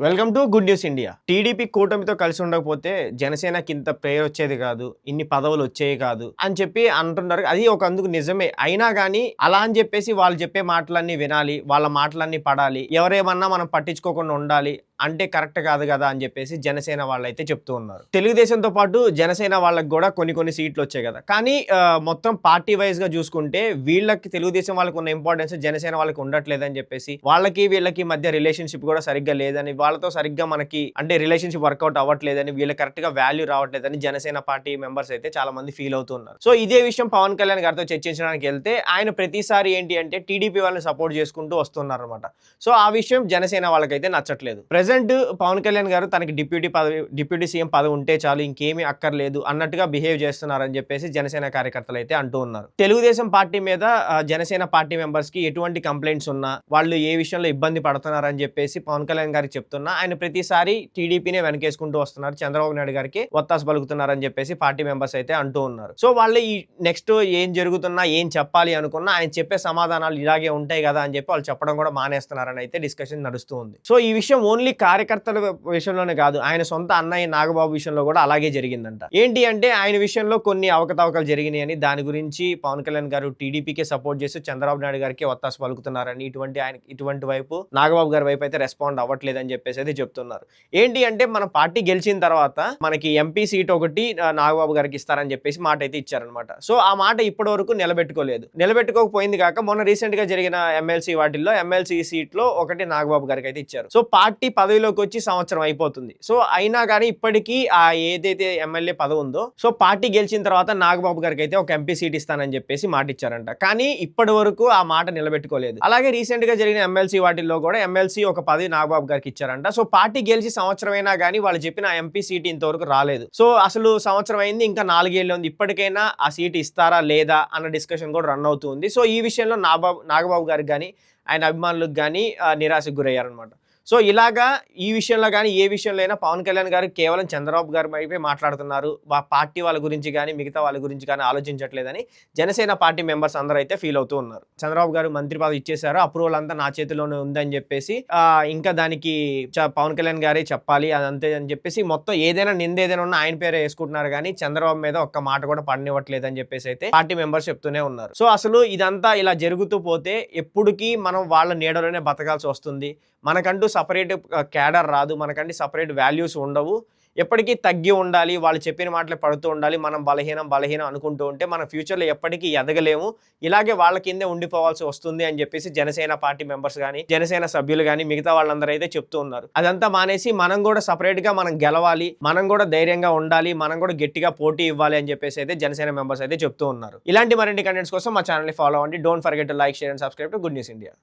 Welcome to good news India TDP కూటమితో కలిసి ఉండకపోతే జనసేనకి ఇంత పేరు వచ్చేది కాదు ఇన్ని పదవులు వచ్చేవి కాదు అని చెప్పి అంటున్నారు. అది ఒక అందుకు నిజమే. అయినా కానీ అలా అని చెప్పేసి వాళ్ళు చెప్పే మాటలన్నీ వినాలి వాళ్ళ మాటలన్నీ పడాలి. ఎవరేమన్నా మనం పట్టించుకోకుండా ఉండాలి. అంటే కరెక్ట్ కాదు కదా అని చెప్పేసి జనసేన వాళ్ళైతే చెప్తూ ఉన్నారు. తెలుగుదేశంతో పాటు జనసేన వాళ్ళకి కూడా కొన్ని కొన్ని సీట్లు వచ్చాయి కదా. కానీ మొత్తం పార్టీ వైజ్గా చూసుకుంటే వీళ్ళకి తెలుగుదేశం వాళ్ళకి ఉన్న ఇంపార్టెన్స్ జనసేన వాళ్ళకి ఉండట్లేదని చెప్పేసి వాళ్ళకి వీళ్ళకి మధ్య రిలేషన్షిప్ కూడా సరిగ్గా లేదని వాళ్ళతో సరిగ్గా మనకి అంటే రిలేషన్షిప్ వర్కౌట్ అవ్వట్లేదని వీళ్ళ కరెక్ట్గా వాల్యూ రావట్లేదని జనసేన పార్టీ మెంబర్స్ అయితే చాలా మంది ఫీల్ అవుతున్నారు సో ఇదే విషయం పవన్ కళ్యాణ్ గారితో చర్చించడానికి వెళ్తే ఆయన ప్రతిసారి ఏంటి అంటే టీడీపీ వాళ్ళని సపోర్ట్ చేసుకుంటూ వస్తున్నారు అనమాట సో ఆ విషయం జనసేన వాళ్ళకైతే నచ్చట్లేదు. ప్రజెంట్ పవన్ కళ్యాణ్ గారు తనకి డిప్యూటీ పదవి డిప్యూటీ సీఎం పదవి ఉంటే చాలు ఇంకేమీ అక్కర్లేదు అన్నట్టుగా బిహేవ్ చేస్తున్నారని చెప్పేసి జనసేన కార్యకర్తలు అయితే అంటూ ఉన్నారు. తెలుగుదేశం పార్టీ మీద జనసేన పార్టీ మెంబర్స్కి ఎటువంటి కంప్లైంట్స్ ఉన్నా వాళ్ళు ఏ విషయంలో ఇబ్బంది పడుతున్నారని చెప్పేసి పవన్ కళ్యాణ్ గారికి చెప్తున్నా ఆయన ప్రతిసారి టీడీపీనే వెనకేసుకుంటూ వస్తున్నారు. చంద్రబాబు నాయుడు గారికి ఒత్తాసు పలుకుతున్నారని చెప్పేసి పార్టీ మెంబర్స్ అయితే అంటూ ఉన్నారు. సో వాళ్ళు ఈ నెక్స్ట్ ఏం జరుగుతున్నా ఏం చెప్పాలి అనుకున్నా ఆయన చెప్పే సమాధానాలు ఇలాగే ఉంటాయి కదా అని చెప్పి వాళ్ళు చెప్పడం కూడా మానేస్తున్నారని అయితే డిస్కషన్ నడుస్తూ ఉంది. సో ఈ విషయం ఓన్లీ కార్యకర్తల విషయంలోనే కాదు ఆయన సొంత అన్నయ్య నాగబాబు విషయంలో కూడా అలాగే జరిగిందంట. ఏంటి అంటే ఆయన విషయంలో కొన్ని అవకతవకలు జరిగినాయి అని దాని గురించి పవన్ కళ్యాణ్ గారు టీడీపీకే సపోర్ట్ చేస్తూ చంద్రబాబు నాయుడు గారికి ఒత్తాసు పలుకుతున్నారని ఇటువంటి ఆయన ఇటువంటి వైపు నాగబాబు గారి వైపు అయితే రెస్పాండ్ అవ్వట్లేదని చెప్పేసి అయితే చెప్తున్నారు. ఏంటి అంటే మన పార్టీ గెలిచిన తర్వాత మనకి ఎంపీ సీట్ ఒకటి నాగబాబు గారికి ఇస్తారని చెప్పేసి మాట అయితే ఇచ్చారనమాట సో ఆ మాట ఇప్పటి వరకు నిలబెట్టుకోలేదు. నిలబెట్టుకోకపోయింది కాక మొన్న రీసెంట్గా జరిగిన ఎమ్మెల్సీ వాటిల్లో ఎమ్మెల్సీ సీట్లో ఒకటి నాగబాబు గారికి అయితే ఇచ్చారు. సో పార్టీ పదవిలోకి వచ్చి సంవత్సరం అయిపోతుంది. సో అయినా కానీ ఇప్పటికీ ఆ ఏదైతే ఎమ్మెల్యే పదవి ఉందో సో పార్టీ గెలిచిన తర్వాత నాగబాబు గారికి అయితే ఒక ఎంపీ సీట్ ఇస్తానని చెప్పేసి మాట ఇచ్చారంట కానీ ఇప్పటి వరకు ఆ మాట నిలబెట్టుకోలేదు. అలాగే రీసెంట్గా జరిగిన ఎమ్మెల్సీ వాటిల్లో కూడా ఎమ్మెల్సీ ఒక పదవి నాగబాబు గారికి ఇచ్చారంట. సో పార్టీ గెలిచి సంవత్సరం అయినా కానీ వాళ్ళు చెప్పిన ఎంపీ సీట్ ఇంతవరకు రాలేదు. సో అసలు సంవత్సరం అయింది ఇంకా నాలుగేళ్ళు ఉంది. ఇప్పటికైనా ఆ సీట్ ఇస్తారా లేదా అన్న డిస్కషన్ కూడా రన్ అవుతుంది సో ఈ విషయంలో నాగబాబు నాగబాబు గారికి కానీ ఆయన అభిమానులకు కానీ నిరాశకు గురయ్యారనమాట సో ఇలాగా ఈ విషయంలో కానీ ఏ విషయంలో అయినా పవన్ కళ్యాణ్ గారు కేవలం చంద్రబాబు గారి వైపే మాట్లాడుతున్నారు. వా పార్టీ వాళ్ళ గురించి కానీ మిగతా వాళ్ళ గురించి కానీ ఆలోచించట్లేదని జనసేన పార్టీ మెంబర్స్ అందరూ అయితే ఫీల్ అవుతూ ఉన్నారు. చంద్రబాబు గారు మంత్రి పదవి ఇచ్చేశారు. అప్రూవల్ అంతా నా చేతిలోనే ఉందని చెప్పేసి ఇంకా దానికి పవన్ కళ్యాణ్ గారే చెప్పాలి అదంతే అని చెప్పేసి మొత్తం ఏదైనా నింద ఏదైనా ఉన్నా ఆయన పేరే వేసుకుంటున్నారు కానీ చంద్రబాబు మీద ఒక్క మాట కూడా పడనివ్వట్లేదు అని చెప్పేసి అయితే పార్టీ మెంబర్స్ చెప్తూనే ఉన్నారు. సో అసలు ఇదంతా ఇలా జరుగుతూ పోతే ఎప్పటికీ మనం వాళ్ళ నీడలోనే బతకాల్సి వస్తుంది. మనకంటూ సపరేట్ క్యాడర్ రాదు. మనకండి సపరేట్ వాల్యూస్ ఉండవు. ఎప్పటికీ తగ్గి ఉండాలి. వాళ్ళు చెప్పిన మాటలు పడుతూ ఉండాలి. మనం బలహీనం బలహీనం అనుకుంటూ ఉంటే మన ఫ్యూచర్లో ఎప్పటికీ ఎదగలేము. ఇలాగే వాళ్ళ కిందే ఉండిపోవాల్సి వస్తుంది అని చెప్పేసి జనసేన పార్టీ మెంబర్స్ కానీ జనసేన సభ్యులు కానీ మిగతా వాళ్ళందరూ అయితే చెప్తూ ఉన్నారు. అదంతా మానేసి మనం కూడా సపరేట్గా మనం గెలవాలి. మనం కూడా ధైర్యంగా ఉండాలి. మనం కూడా గట్టిగా పోటీ ఇవ్వాలి అని చెప్పేసి అయితే జనసేన మెంబర్స్ అయితే చెప్తూ ఉన్నారు. ఇలాంటి మరిన్ని కంటెంట్స్ కోసం మా ఛానల్ని ఫాలో అవ్వండి. Don't forget like share and subscribe to good news India